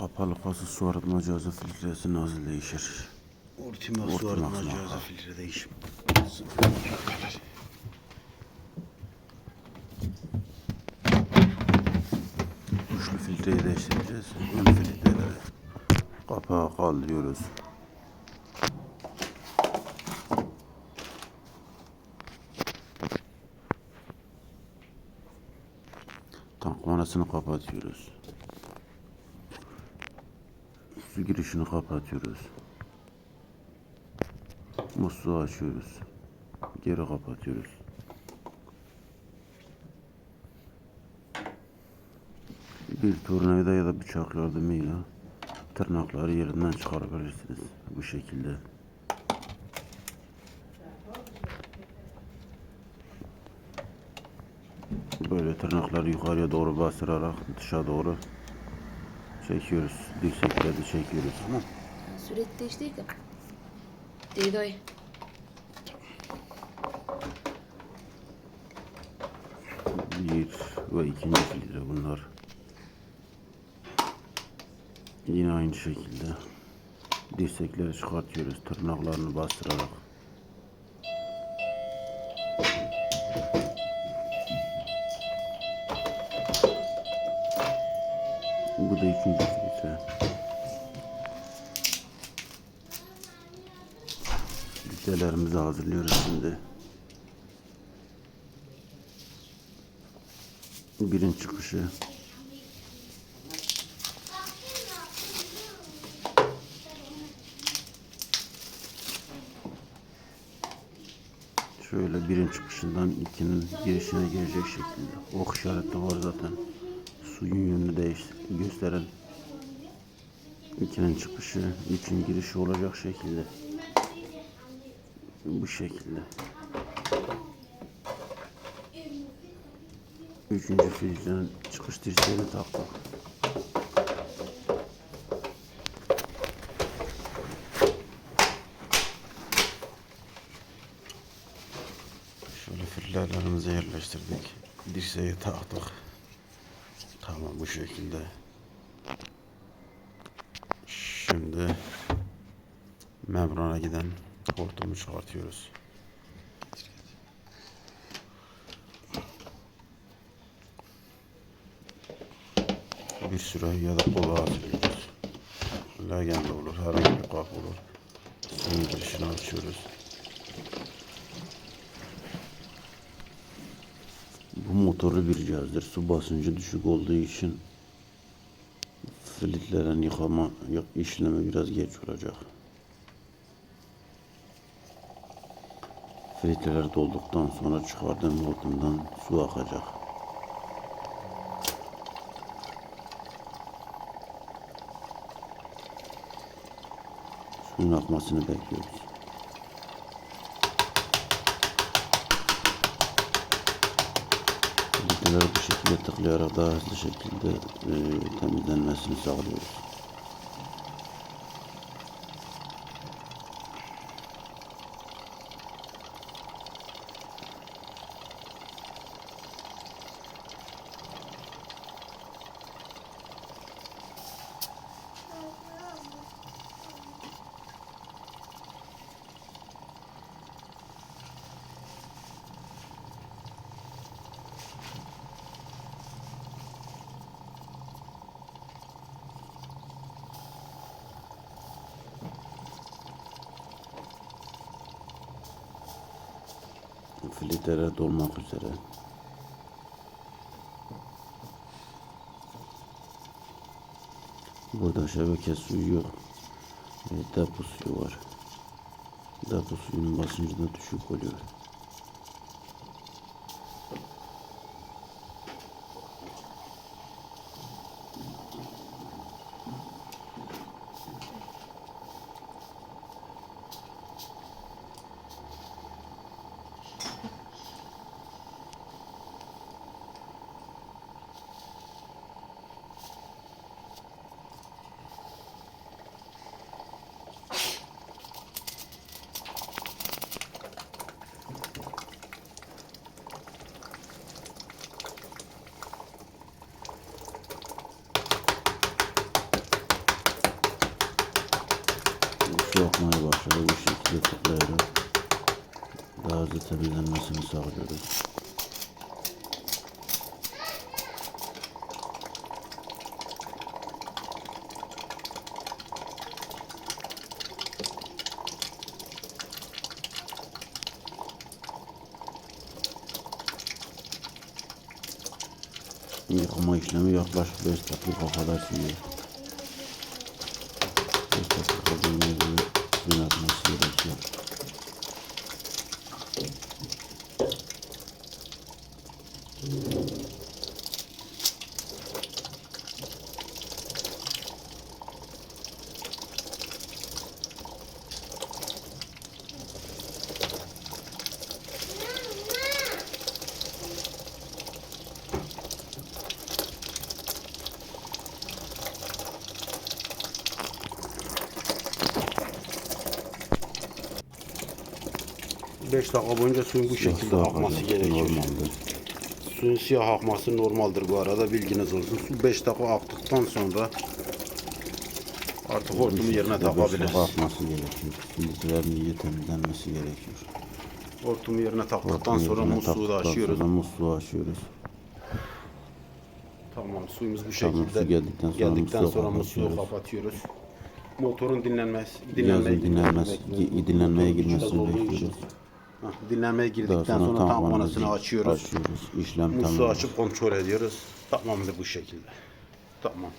Kapalı kası su arıtma cihazı filtresi nasıl değişir? Ultima su Ultima arıtma su cihazı filtre değişim. Üçlü filtreyi değiştireceğiz. Ön filtreleri kapağı kaldırıyoruz. Tank manasını kapatıyoruz. Su girişini kapatıyoruz. Musluğu açıyoruz. Geri kapatıyoruz. Bir tornavida ya da bıçak yardımıyla tırnakları yerinden çıkarabilirsiniz. Bu şekilde. Böyle tırnakları yukarıya doğru bastırarak dışa doğru çekiyoruz. Dirsekleri çekiyoruz. Tamam. Sürekli değişti ki. Dayı. Bir ve ikinci filtre bunlar. Yine aynı şekilde dirsekleri çıkartıyoruz tırnaklarını bastırarak. Bu da ikinci filtre. Filtrelerimizi hazırlıyoruz şimdi. Birin çıkışı. Şöyle birin çıkışından ikinin girişine gelecek şekilde. Ok işareti var zaten. Suyun yönünü değiş gösteren ikinin çıkışı, üçün girişi olacak şekilde. Bu şekilde. Üçüncü filtrenin çıkış dirseğini taktık. Şöyle filtrelerimizi yerleştirdik. Dirseği taktık. Tamam bu şekilde. Şimdi membrana giden hortumu çıkartıyoruz. bir süre ya da kola hazırlıyoruz. Lagen de olur, herhangi bir kap olur. Suyun girişini açıyoruz. Bu motorlu bir cihazdır. Su basıncı düşük olduğu için filtrenin yıkama işlemi biraz geç olacak. Filtreler dolduktan sonra çıkardığım hortumdan su akacak. Suyun akmasını bekliyoruz. Filtreleri bu şekilde tıklayarak daha hızlı şekilde e, temizlenmesini sağlıyoruz. Filtreler dolmak üzere. Burada şebeke suyu yok. E, depo suyu var. Depo suyunun basıncı da düşük oluyor. Başladı. Bu şekilde tıklayarak daha hızlı temizlenmesini sağlıyoruz. Yıkama işlemi yaklaşık 5 dakika kadar sürüyor. 5 dakika boyunca suyun 嗯。5 dakika boyunca suyun bu şekilde akması gerekiyor. Normaldir. Suyun siyah akması normaldir bu arada bilginiz olsun. Su 5 dakika aktıktan sonra artık hortumu yerine takabiliriz. Akması gerekiyor. Filtrelerin iyi temizlenmesi gerekiyor. Hortumu yerine taktıktan sonra musluğu da açıyoruz. Musluğu açıyoruz. Tamam suyumuz bu Tamam, şekilde su geldikten sonra geldikten musluğu sonra musluğu kapatıyoruz. Motorun dinlenmesi, dinlenmeye Yazın dinlenmesi, dinlenmeye girmesini bekliyoruz. Hah, Dinlenmeye girdikten sonra sonra tamponu tamponasını açıyoruz. açıyoruz. İşlem Musluğu tamam. açıp kontrol ediyoruz. Tamamdır bu şekilde. Tamam.